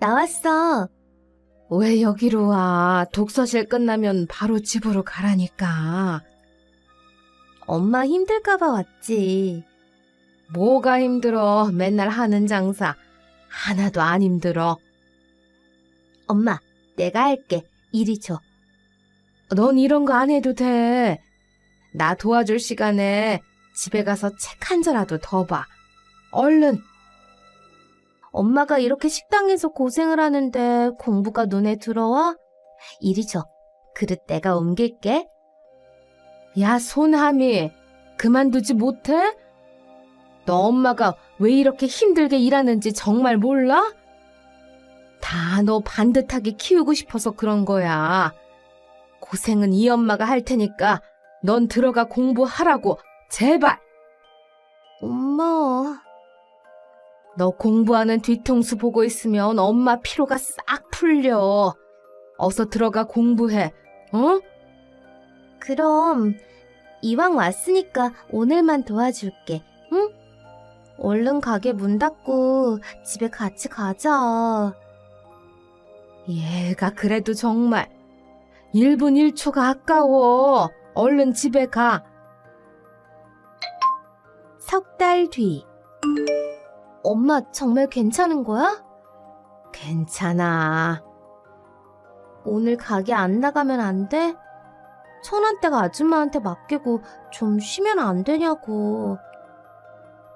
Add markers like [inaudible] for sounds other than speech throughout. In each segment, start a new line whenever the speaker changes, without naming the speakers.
나왔어.
왜 여기로 와? 독서실 끝나면 바로 집으로 가라니까.
엄마 힘들까봐 왔지.
뭐가 힘들어? 맨날 하는 장사. 하나도 안 힘들어.
엄마, 내가 할게. 이리 줘.
넌 이런 거 안 해도 돼. 나 도와줄 시간에 집에 가서 책 한 자라도 더 봐. 얼른.
엄마가 이렇게 식당에서 고생을 하는데 공부가 눈에 들어와? 이리 줘. 그릇 내가 옮길게.
야, 손함이. 그만두지 못해? 너 엄마가 왜 이렇게 힘들게 일하는지 정말 몰라? 다 너 반듯하게 키우고 싶어서 그런 거야. 고생은 이 엄마가 할 테니까 넌 들어가 공부하라고. 제발.
엄마,
너 공부하는 뒤통수 보고 있으면 엄마 피로가 싹 풀려. 어서 들어가 공부해. 어?
그럼 이왕 왔으니까 오늘만 도와줄게. 응? 얼른 가게 문 닫고 집에 같이 가자.
얘가 그래도 정말 1분 1초가 아까워. 얼른 집에 가.
석 달 뒤. 엄마 정말 괜찮은 거야?
괜찮아.
오늘 가게 안 나가면 안 돼? 천원대가 아줌마한테 맡기고 좀 쉬면 안 되냐고.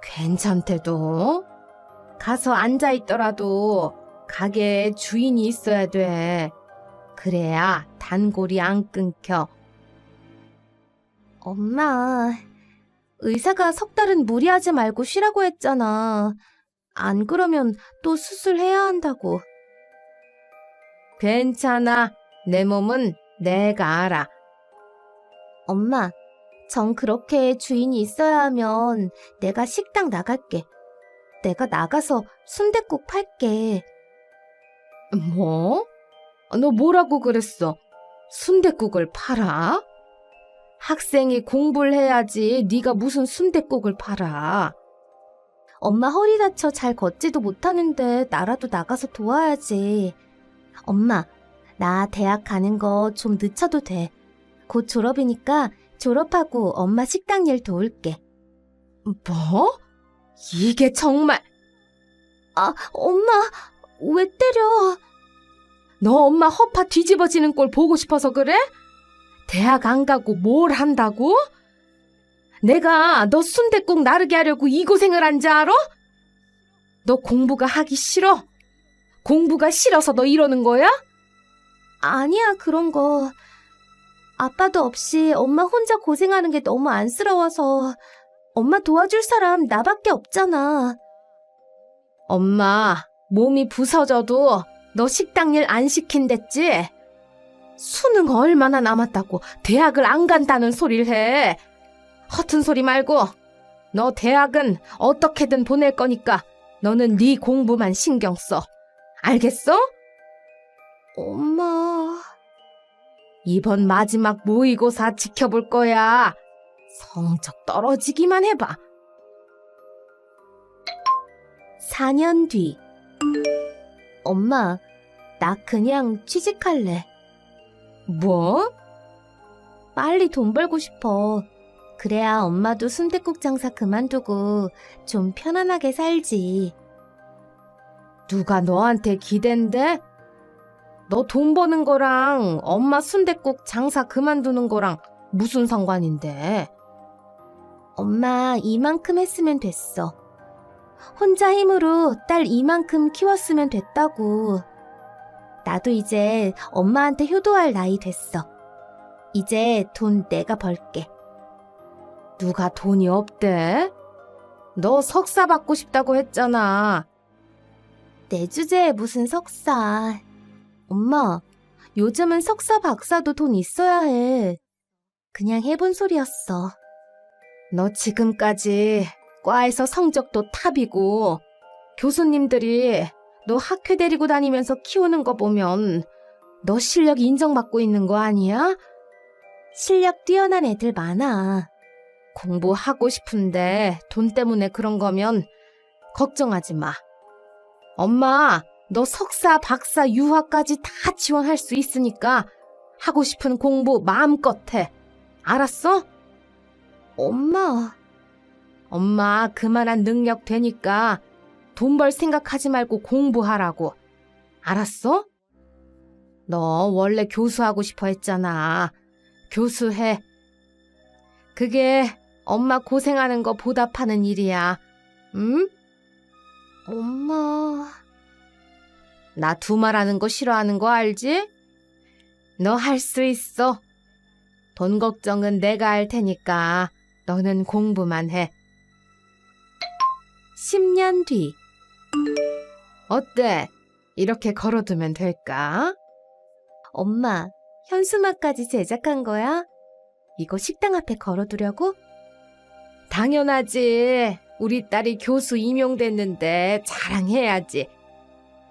괜찮대도. 가서 앉아 있더라도 가게에 주인이 있어야 돼. 그래야 단골이 안 끊겨.
엄마, 의사가 석 달은 무리하지 말고 쉬라고 했잖아. 안 그러면 또 수술해야 한다고.
괜찮아. 내 몸은 내가 알아.
엄마, 정 그렇게 주인이 있어야 하면 내가 식당 나갈게. 내가 나가서 순댓국 팔게.
뭐? 너 뭐라고 그랬어? 순댓국을 팔아? 학생이 공부를 해야지 네가 무슨 순댓국을 팔아.
엄마 허리 다쳐 잘 걷지도 못하는데 나라도 나가서 도와야지. 엄마, 나 대학 가는 거 좀 늦춰도 돼. 곧 졸업이니까 졸업하고 엄마 식당 일 도울게.
뭐? 이게 정말
아, 엄마, 왜 때려?
너 엄마 허파 뒤집어지는 꼴 보고 싶어서 그래? 대학 안 가고 뭘 한다고? 내가 너 순댓국 나르게 하려고 이 고생을 한 줄 알아? 너 공부가 하기 싫어? 공부가 싫어서 너 이러는 거야?
아니야, 그런 거. 아빠도 없이 엄마 혼자 고생하는 게 너무 안쓰러워서 엄마 도와줄 사람 나밖에 없잖아.
엄마, 몸이 부서져도 너 식당 일 안 시킨댔지? 수능 얼마나 남았다고 대학을 안 간다는 소리를 해. 허튼 소리 말고 너 대학은 어떻게든 보낼 거니까 너는 네 공부만 신경 써. 알겠어?
엄마.
이번 마지막 모의고사 지켜볼 거야. 성적 떨어지기만 해봐.
4년 뒤. 엄마, 나 그냥 취직할래.
뭐?
빨리 돈 벌고 싶어. 그래야 엄마도 순댓국 장사 그만두고 좀 편안하게 살지.
누가 너한테 기댄데? 너 돈 버는 거랑 엄마 순댓국 장사 그만두는 거랑 무슨 상관인데?
엄마 이만큼 했으면 됐어. 혼자 힘으로 딸 이만큼 키웠으면 됐다고. 나도 이제 엄마한테 효도할 나이 됐어. 이제 돈 내가 벌게.
누가 돈이 없대? 너 석사 받고 싶다고 했잖아.
내 주제에 무슨 석사. 엄마, 요즘은 석사 박사도 돈 있어야 해. 그냥 해본 소리였어.
너 지금까지 과에서 성적도 탑이고 교수님들이 너 학회 데리고 다니면서 키우는 거 보면 너 실력 인정받고 있는 거 아니야?
실력 뛰어난 애들 많아.
공부하고 싶은데 돈 때문에 그런 거면 걱정하지 마. 엄마, 너 석사, 박사, 유학까지 다 지원할 수 있으니까 하고 싶은 공부 마음껏 해. 알았어?
엄마,
엄마 그만한 능력 되니까 돈 벌 생각하지 말고 공부하라고. 알았어? 너 원래 교수하고 싶어 했잖아. 교수해. 그게 엄마 고생하는 거 보답하는 일이야. 응?
엄마.
나 두말하는 거 싫어하는 거 알지? 너 할 수 있어. 돈 걱정은 내가 할 테니까 너는 공부만 해. 10년 뒤. 어때? 이렇게 걸어두면 될까?
엄마, 현수막까지 제작한 거야? 이거 식당 앞에 걸어두려고?
당연하지. 우리 딸이 교수 임용됐는데 자랑해야지.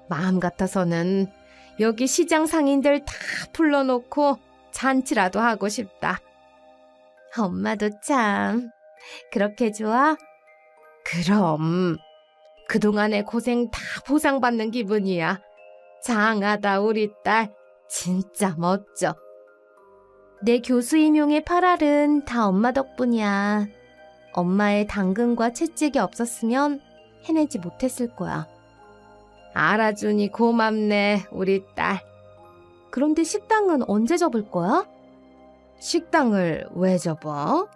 마음 같아서는 여기 시장 상인들 다 불러놓고 잔치라도 하고 싶다.
엄마도 참. 그렇게 좋아?
그럼 그동안의 고생 다 보상받는 기분이야. 장하다 우리 딸. 진짜 멋져.
내 교수 임용의 8알은 다 엄마 덕분이야. 엄마의 당근과 채찍이 없었으면 해내지 못했을 거야.
알아주니 고맙네 우리 딸.
그런데 식당은 언제 접을 거야?
식당을 왜 접어?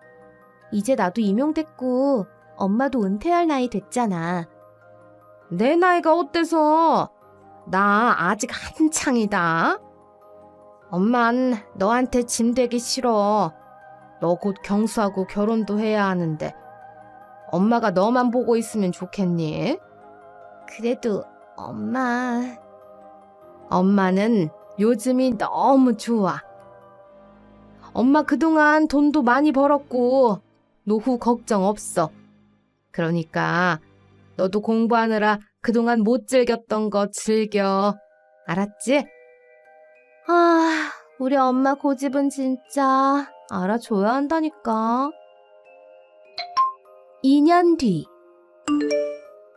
이제 나도 임용됐고 엄마도 은퇴할 나이 됐잖아.
내 나이가 어때서? 나 아직 한창이다. 엄만 너한테 짐 되기 싫어. 너 곧 경수하고 결혼도 해야 하는데. 엄마가 너만 보고 있으면 좋겠니?
그래도 엄마
엄마는 요즘이 너무 좋아. 엄마 그동안 돈도 많이 벌었고, 노후 걱정 없어. 그러니까, 너도 공부하느라 그동안 못 즐겼던 거 즐겨. 알았지?
아 우리 엄마 고집은 진짜 알아줘야 한다니까. 2년 뒤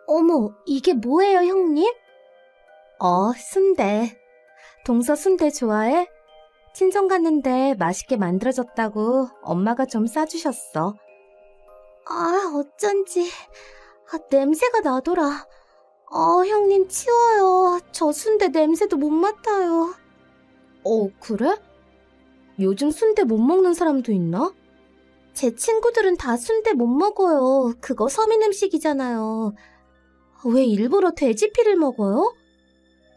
어머 이게 뭐예요 형님? 어 순대 동서 순대 좋아해? 친정 갔는데 맛있게 만들어졌다고 엄마가 좀 싸주셨어. 아 어쩐지 아, 냄새가 나더라. 어 형님 치워요. 저 순대 냄새도 못 맡아요. 어, 그래? 요즘 순대 못 먹는 사람도 있나? 제 친구들은 다 순대 못 먹어요. 그거 서민 음식이잖아요. 왜 일부러 돼지피를 먹어요?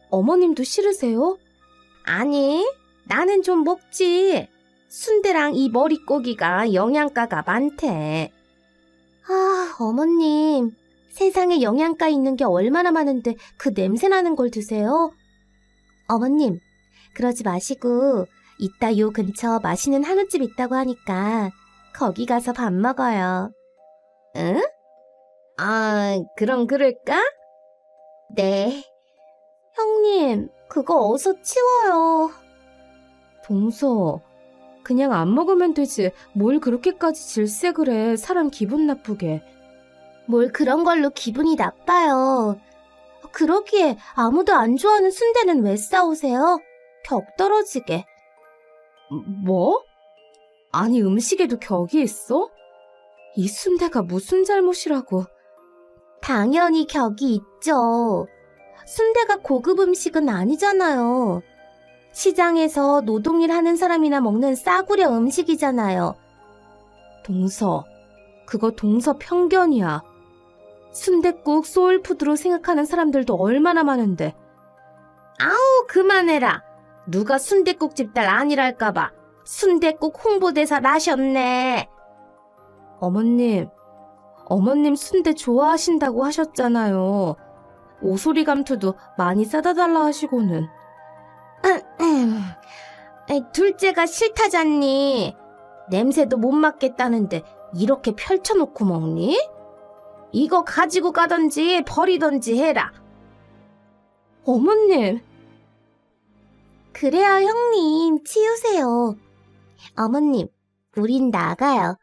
어머님도 싫으세요? 아니, 나는 좀 먹지. 순대랑 이 머릿고기가 영양가가 많대. 아, 어머님. 세상에 영양가 있는 게 얼마나 많은데 그 냄새 나는 걸 드세요? 어머님, 그러지 마시고 이따 요 근처 맛있는 한우집 있다고 하니까 거기 가서 밥 먹어요. 응? 아, 그럼 그럴까? 네. 형님, 그거 어서 치워요.
동서, 그냥 안 먹으면 되지. 뭘 그렇게까지 질색을 해. 사람 기분 나쁘게.
뭘 그런 걸로 기분이 나빠요. 그러기에 아무도 안 좋아하는 순대는 왜 싸우세요? 격 떨어지게.
뭐? 아니, 음식에도 격이 있어? 이 순대가 무슨 잘못이라고.
당연히 격이 있죠. 순대가 고급 음식은 아니잖아요. 시장에서 노동일 하는 사람이나 먹는 싸구려 음식이잖아요.
동서, 그거 동서 편견이야. 순댓국 소울푸드로 생각하는 사람들도 얼마나 많은데.
아우, 그만해라. 누가 순대국 집딸 아니랄까봐. 순대국 홍보대사 나셨네.
어머님, 어머님 순대 좋아하신다고 하셨잖아요. 오소리 감투도 많이 싸다 달라 하시고는.
에이, 둘째가 싫다잖니. 냄새도 못 맡겠다는데 이렇게 펼쳐놓고 먹니? 이거 가지고 가던지 버리던지 해라.
어머님,
그래요, 형님. 치우세요. 어머님, 우린 나가요.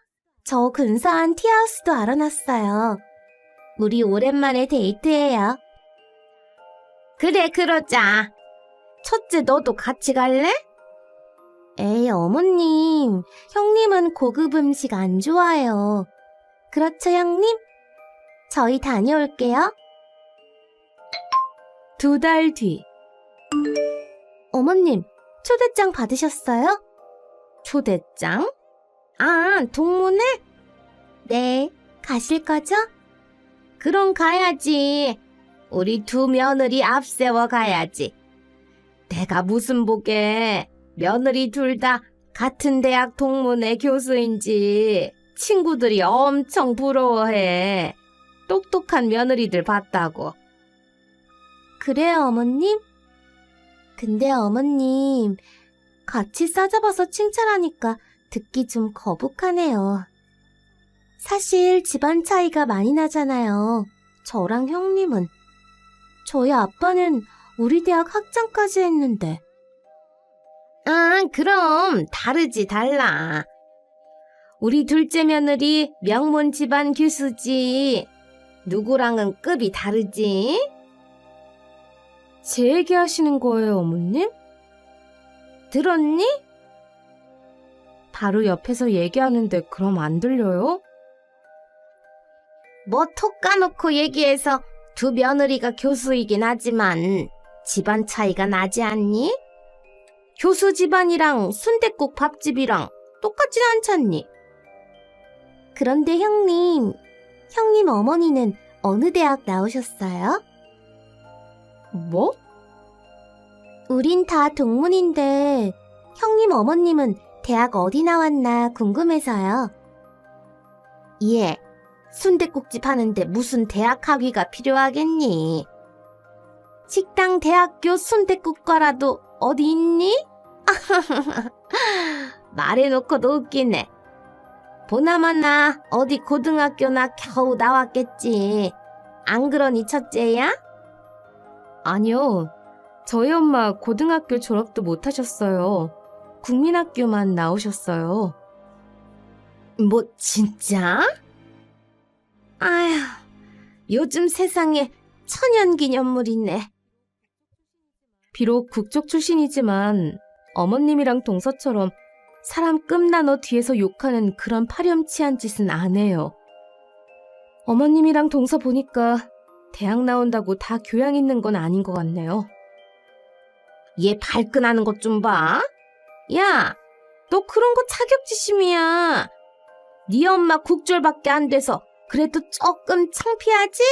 저 근사한 티하우스도 알아놨어요. 우리 오랜만에 데이트해요. 그래, 그러자. 첫째, 너도 같이 갈래? 에이, 어머님. 형님은 고급 음식 안 좋아해요. 그렇죠, 형님? 저희 다녀올게요.
두 달 뒤,
어머님, 초대장 받으셨어요?
초대장?
아, 동문회? 네, 가실 거죠? 그럼 가야지. 우리 두 며느리 앞세워 가야지. 내가 무슨 복에 며느리 둘 다 같은 대학 동문회 교수인지 친구들이 엄청 부러워해. 똑똑한 며느리들 봤다고. 그래요, 어머님? 근데 어머님, 같이 싸잡아서 칭찬하니까 듣기 좀 거북하네요. 사실 집안 차이가 많이 나잖아요. 저랑 형님은. 저희 아빠는 우리 대학 학장까지 했는데. 아, 그럼 다르지 달라. 우리 둘째 며느리 명문 집안 교수지. 누구랑은 급이 다르지?
제 얘기 하시는 거예요, 어머님?
들었니?
바로 옆에서 얘기하는데 그럼 안 들려요?
뭐 톡 까놓고 얘기해서 두 며느리가 교수이긴 하지만 집안 차이가 나지 않니? 교수 집안이랑 순댓국 밥집이랑 똑같진 않잖니? 그런데 형님, 형님 어머니는 어느 대학 나오셨어요?
뭐?
우린 다 동문인데 형님 어머님은 대학 어디 나왔나 궁금해서요. 예, 순댓국집 하는데 무슨 대학 학위가 필요하겠니? 식당 대학교 순댓국과라도 어디 있니? [laughs] 말해놓고도 웃기네. 보나마나 어디 고등학교나 겨우 나왔겠지. 안 그러니 첫째야?
아니요. 저희 엄마 고등학교 졸업도 못 하셨어요. 국민학교만 나오셨어요.
뭐 진짜? 아휴, 요즘 세상에 천연 기념물이네.
비록 국적 출신이지만 어머님이랑 동서처럼 사람 끝나너 뒤에서 욕하는 그런 파렴치한 짓은 안 해요. 어머님이랑 동서 보니까 대학 나온다고 다 교양 있는 건 아닌 것 같네요.
얘 발끈하는 것 좀 봐. 야, 너 그런 거 자격지심이야. 네 엄마 국졸밖에 안 돼서 그래도 조금 창피하지?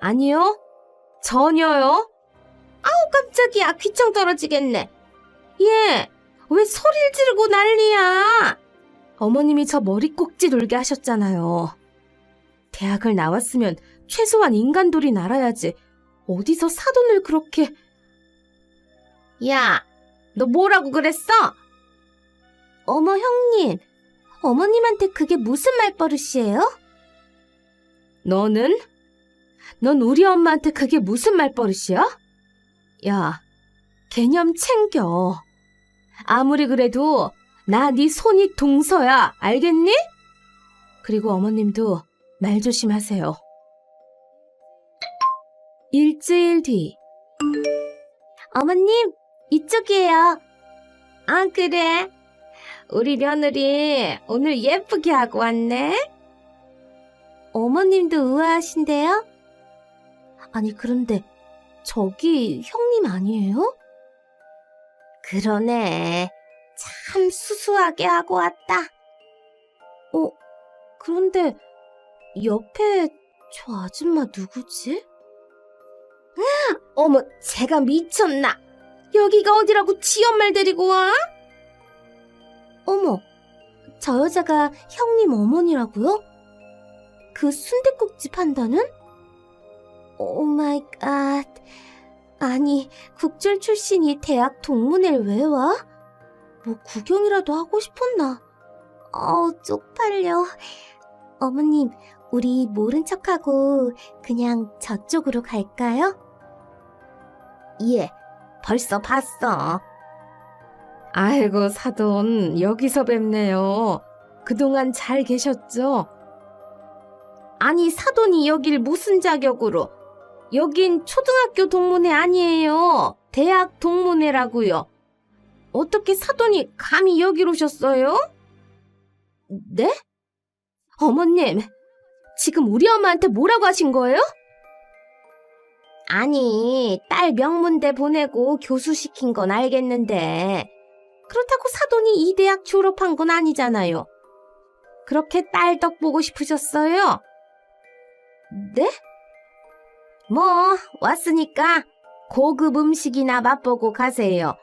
아니요. 전혀요.
아우 깜짝이야 귀청 떨어지겠네. 얘, 왜 소리를 지르고 난리야?
어머님이 저 머리 꼭지 돌게 하셨잖아요. 대학을 나왔으면 최소한 인간돌이 날아야지. 어디서 사돈을 그렇게...
야, 너 뭐라고 그랬어? 어머 형님, 어머님한테 그게 무슨 말버릇이에요?
너는? 넌 우리 엄마한테 그게 무슨 말버릇이야? 야, 개념 챙겨. 아무리 그래도 나 네 손이 동서야, 알겠니? 그리고 어머님도 말 조심하세요. 일주일 뒤,
어머님, 이쪽이에요. 아, 그래. 우리 며느리 오늘 예쁘게 하고 왔네. 어머님도 우아하신데요? 아니, 그런데 저기 형님 아니에요? 그러네. 참 수수하게 하고 왔다. 어, 그런데 옆에 저 아줌마 누구지? 어머, 제가 미쳤나? 여기가 어디라고 지엄말 데리고 와? 어머, 저 여자가 형님 어머니라고요? 그 순댓국집 한다는? 오 마이 갓. 아니, 국졸 출신이 대학 동문회를 왜 와? 뭐 구경이라도 하고 싶었나? 어, 쪽팔려. 어머님, 우리 모른 척하고 그냥 저쪽으로 갈까요? 예, 벌써 봤어.
아이고, 사돈, 여기서 뵙네요. 그동안 잘 계셨죠?
아니, 사돈이 여길 무슨 자격으로?
여긴 초등학교 동문회 아니에요. 대학 동문회라고요. 어떻게 사돈이 감히 여기로 오셨어요? 네? 어머님, 지금 우리 엄마한테 뭐라고 하신 거예요? 아니, 딸 명문대 보내고 교수 시킨 건 알겠는데, 그렇다고 사돈이 이 대학 졸업한 건 아니잖아요. 그렇게 딸 덕 보고 싶으셨어요? 네? 뭐, 왔으니까 고급 음식이나 맛보고 가세요.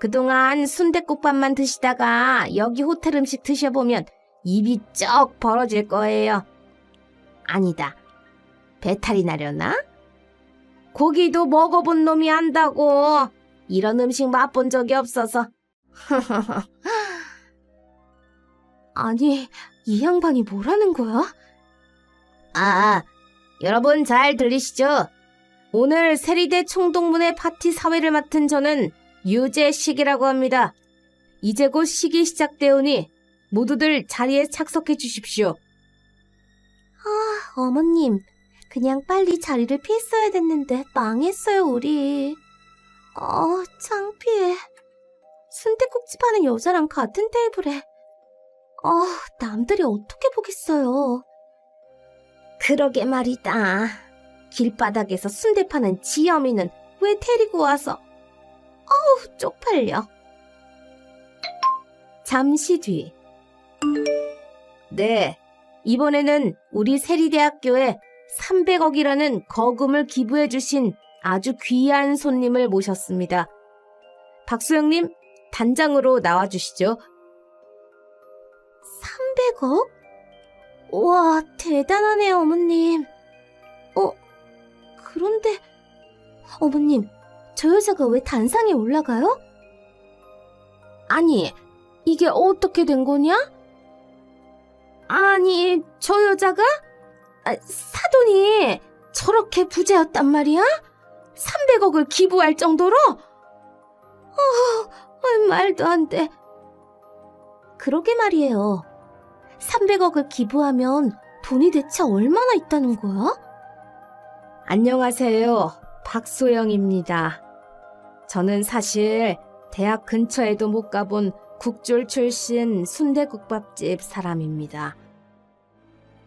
그동안 순댓국밥만 드시다가 여기 호텔 음식 드셔보면 입이 쩍 벌어질 거예요. 아니다. 배탈이 나려나? 고기도 먹어본 놈이 안다고. 이런 음식 맛본 적이 없어서. [laughs] 아니, 이 양반이 뭐라는 거야? 아, 여러분 잘 들리시죠? 오늘 세리대 총동문회 파티 사회를 맡은 저는 유재식이라고 합니다. 이제 곧 식이 시작되오니 모두들 자리에 착석해 주십시오.
아, 어머님. 그냥 빨리 자리를 피했어야 됐는데 망했어요, 우리. 어, 창피해. 순대국집 하는 여자랑 같은 테이블에. 어, 남들이 어떻게 보겠어요.
그러게 말이다. 길바닥에서 순대 파는 지엄이는 왜 데리고 와서 어우 쪽팔려. 잠시 뒤. 네, 이번에는 우리 세리대학교에 300억이라는 거금을 기부해 주신 아주 귀한 손님을 모셨습니다. 박수영님, 단장으로 나와 주시죠.
300억? 와, 대단하네요, 어머님. 어, 그런데, 어머님, 저 여자가 왜 단상에 올라가요?
아니, 이게 어떻게 된 거냐? 아니, 저 여자가? 아, 사돈이 저렇게 부자였단 말이야? 300억을 기부할 정도로? 어, 말도 안 돼.
그러게 말이에요. 300억을 기부하면 돈이 대체 얼마나 있다는 거야?
안녕하세요. 박소영입니다. 저는 사실 대학 근처에도 못 가본 국졸 출신 순대국밥집 사람입니다.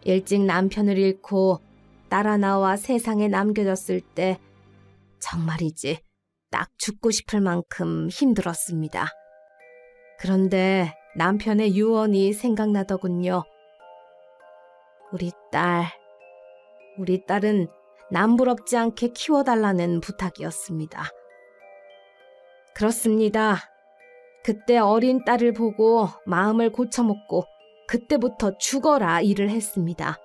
일찍 남편을 잃고 딸 하나와 세상에 남겨졌을 때 정말이지 딱 죽고 싶을 만큼 힘들었습니다. 그런데 남편의 유언이 생각나더군요. 우리 딸, 우리 딸은 남부럽지 않게 키워달라는 부탁이었습니다. 그렇습니다. 그때 어린 딸을 보고 마음을 고쳐먹고 그때부터 죽어라 일을 했습니다.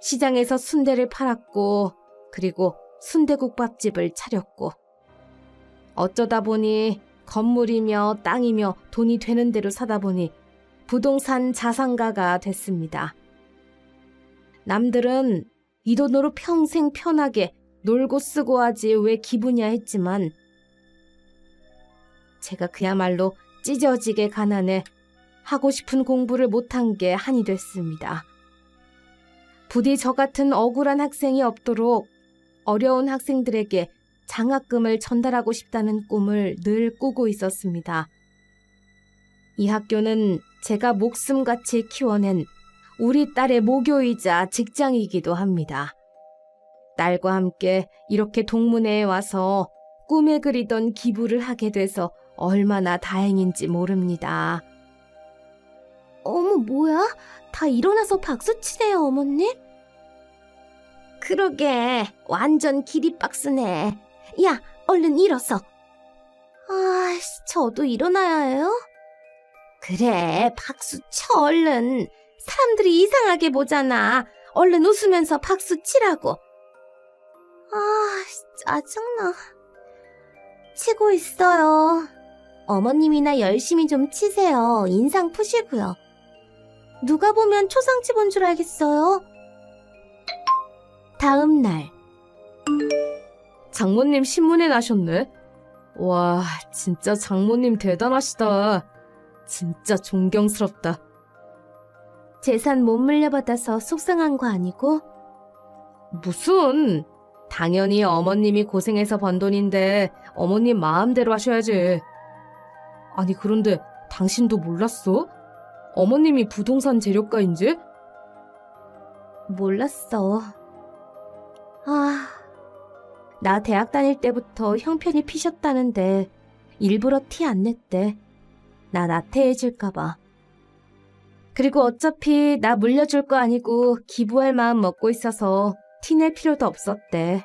시장에서 순대를 팔았고 그리고 순대국밥집을 차렸고 어쩌다 보니 건물이며 땅이며 돈이 되는 대로 사다 보니 부동산 자산가가 됐습니다. 남들은 이 돈으로 평생 편하게 놀고 쓰고 하지 왜 기분이야 했지만 제가 그야말로 찢어지게 가난해 하고 싶은 공부를 못한 게 한이 됐습니다. 부디 저 같은 억울한 학생이 없도록 어려운 학생들에게 장학금을 전달하고 싶다는 꿈을 늘 꾸고 있었습니다. 이 학교는 제가 목숨같이 키워낸 우리 딸의 모교이자 직장이기도 합니다. 딸과 함께 이렇게 동문회에 와서 꿈에 그리던 기부를 하게 돼서 얼마나 다행인지 모릅니다.
어머, 뭐야? 다 일어나서 박수 치네요, 어머님.
그러게 완전 기립박수네. 야, 얼른 일어서.
아, 저도 일어나야 해요?
그래, 박수 쳐 얼른. 사람들이 이상하게 보잖아. 얼른 웃으면서 박수 치라고.
아, 짜증나. 치고 있어요. 어머님이나 열심히 좀 치세요. 인상 푸시고요. 누가 보면 초상집 온줄 알겠어요. 다음 날.
장모님 신문에 나셨네. 와, 진짜 장모님 대단하시다. 진짜 존경스럽다.
재산 못 물려받아서 속상한 거 아니고?
무슨? 당연히 어머님이 고생해서 번 돈인데 어머님 마음대로 하셔야지. 아니 그런데 당신도 몰랐어? 어머님이 부동산 재료가인지?
몰랐어. 아, 나 대학 다닐 때부터 형편이 피셨다는데 일부러 티 안 냈대. 나 나태해질까봐. 그리고 어차피 나 물려줄 거 아니고 기부할 마음 먹고 있어서 티 낼 필요도 없었대.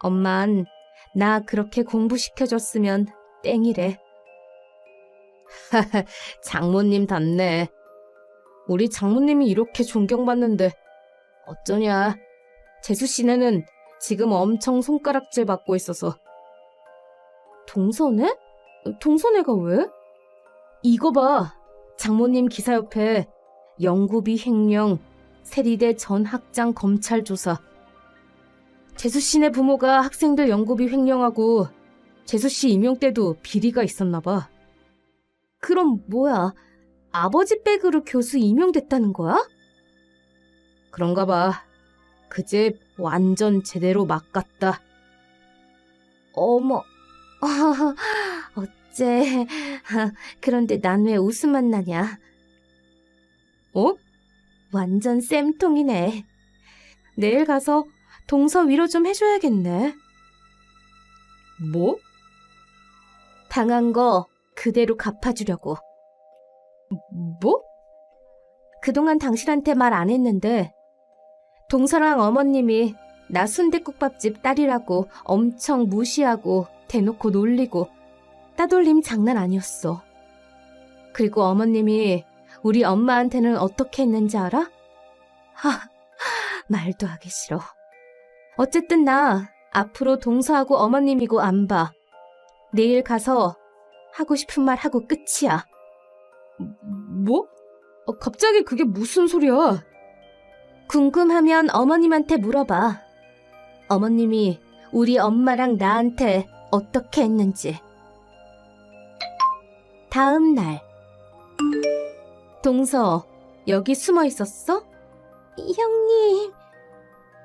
엄만 나 그렇게 공부시켜줬으면 땡이래. [laughs]
장모님 닮네. 우리 장모님이 이렇게 존경받는데 어쩌냐. 재수 씨네는 지금 엄청 손가락질 받고 있어서.
동서네?
동선애가 왜? 이거 봐. 장모님 기사 옆에 영구비 횡령, 세리대 전 학장 검찰 조사. 재수 씨네 부모가 학생들 연구비 횡령하고 재수 씨 임용 때도 비리가 있었나 봐.
그럼 뭐야? 아버지 백으로 교수 임용됐다는 거야?
그런가 봐. 그 집 완전 제대로 막갔다.
어머, 아, [laughs] 어째. [laughs] 그런데 난 왜 웃음만 나냐?
어?
완전 쌤통이네.
내일 가서 동서 위로 좀 해줘야겠네. 뭐?
당한 거 그대로 갚아주려고.
뭐?
그동안 당신한테 말 안 했는데, 동서랑 어머님이 나 순대국밥집 딸이라고 엄청 무시하고 대놓고 놀리고 따돌림 장난 아니었어. 그리고 어머님이 우리 엄마한테는 어떻게 했는지 알아? 하, 말도 하기 싫어. 어쨌든 나 앞으로 동서하고 어머님이고 안 봐. 내일 가서 하고 싶은 말 하고 끝이야.
뭐? 어, 갑자기 그게 무슨 소리야?
궁금하면 어머님한테 물어봐. 어머님이 우리 엄마랑 나한테 어떻게 했는지. 다음 날. 동서, 여기 숨어 있었어? 형님.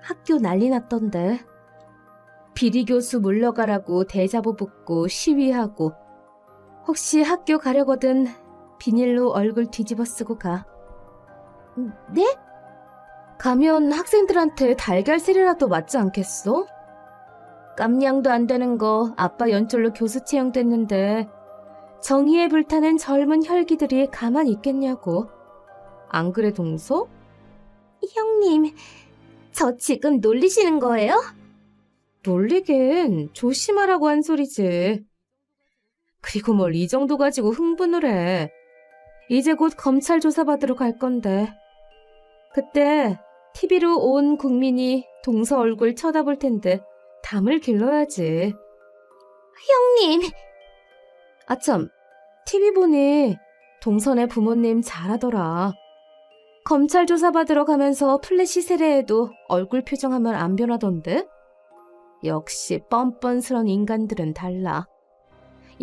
학교 난리 났던데. 비리 교수 물러가라고 대자보 붙고 시위하고. 혹시 학교 가려거든 비닐로 얼굴 뒤집어 쓰고 가. 네? 가면 학생들한테 달걀세례라도 맞지 않겠어? 깜냥도 안 되는 거 아빠 연줄로 교수 채용됐는데 정의에 불타는 젊은 혈기들이 가만히 있겠냐고. 안 그래 동서? 형님, 저 지금 놀리시는 거예요?
놀리긴 조심하라고 한 소리지. 그리고 뭘 이 정도 가지고 흥분을 해. 이제 곧 검찰 조사 받으러 갈 건데. 그때 TV로 온 국민이 동서 얼굴 쳐다볼 텐데 담을 길러야지.
형님,
아참, TV 보니 동선의 부모님 잘하더라. 검찰 조사 받으러 가면서 플래시 세례에도 얼굴 표정하면 안 변하던데? 역시 뻔뻔스런 인간들은 달라.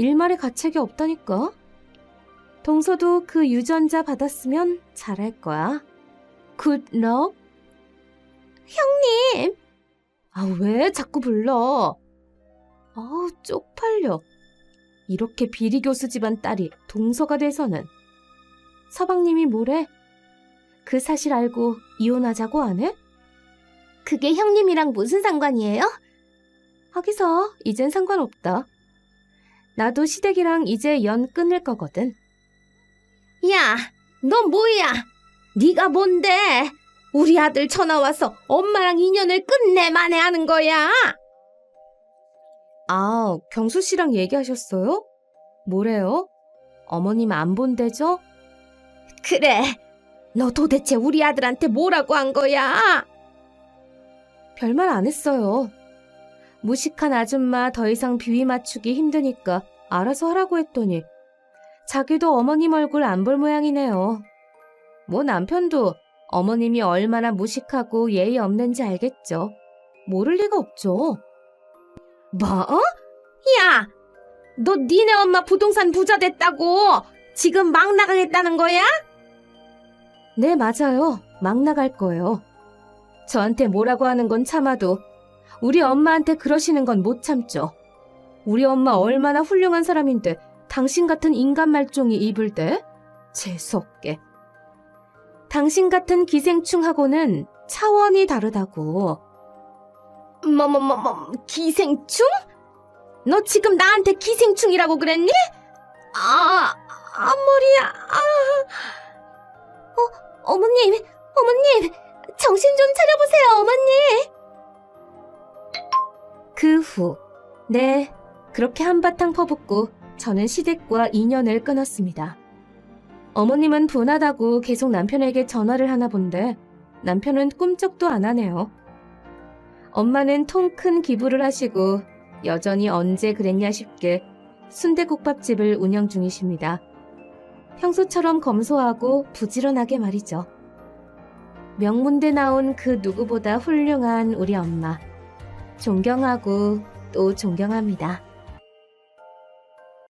일말의 가책이 없다니까? 동서도 그 유전자 받았으면 잘할 거야. 굿럭?
형님.
아, 왜 자꾸 불러? 아우, 쪽팔려. 이렇게 비리 교수 집안 딸이 동서가 돼서는. 서방님이 뭐래? 그 사실 알고 이혼하자고 안 해?
그게 형님이랑 무슨 상관이에요?
하기서 이젠 상관없다. 나도 시댁이랑 이제 연 끊을 거거든.
야, 너 뭐야? 네가 뭔데? 우리 아들 전화 와서 엄마랑 인연을 끝내 만회하는 거야.
아, 경수 씨랑 얘기하셨어요? 뭐래요? 어머님 안 본대죠?
그래. 너 도대체 우리 아들한테 뭐라고 한 거야?
별말 안 했어요. 무식한 아줌마 더 이상 비위 맞추기 힘드니까 알아서 하라고 했더니 자기도 어머님 얼굴 안 볼 모양이네요. 뭐 남편도 어머님이 얼마나 무식하고 예의 없는지 알겠죠. 모를 리가 없죠.
뭐? 야, 너 니네 엄마 부동산 부자 됐다고 지금 막 나가겠다는 거야?
네, 맞아요. 막 나갈 거예요. 저한테 뭐라고 하는 건 참아도 우리 엄마한테 그러시는 건 못 참죠. 우리 엄마 얼마나 훌륭한 사람인데 당신 같은 인간 말종이 입을 대? 재수없게. 당신 같은 기생충하고는 차원이 다르다고. 뭐뭐뭐뭐 기생충? 너 지금 나한테 기생충이라고 그랬니? 아, 아 머리야. 아.
어, 어머님, 어머님, 정신 좀 차려보세요, 어머님.
그 후, 네, 그렇게 한바탕 퍼붓고 저는 시댁과 인연을 끊었습니다. 어머님은 분하다고 계속 남편에게 전화를 하나 본데 남편은 꿈쩍도 안 하네요. 엄마는 통 큰 기부를 하시고 여전히 언제 그랬냐 싶게 순대국밥집을 운영 중이십니다. 평소처럼 검소하고 부지런하게 말이죠. 명문대 나온 그 누구보다 훌륭한 우리 엄마. 존경하고 또 존경합니다.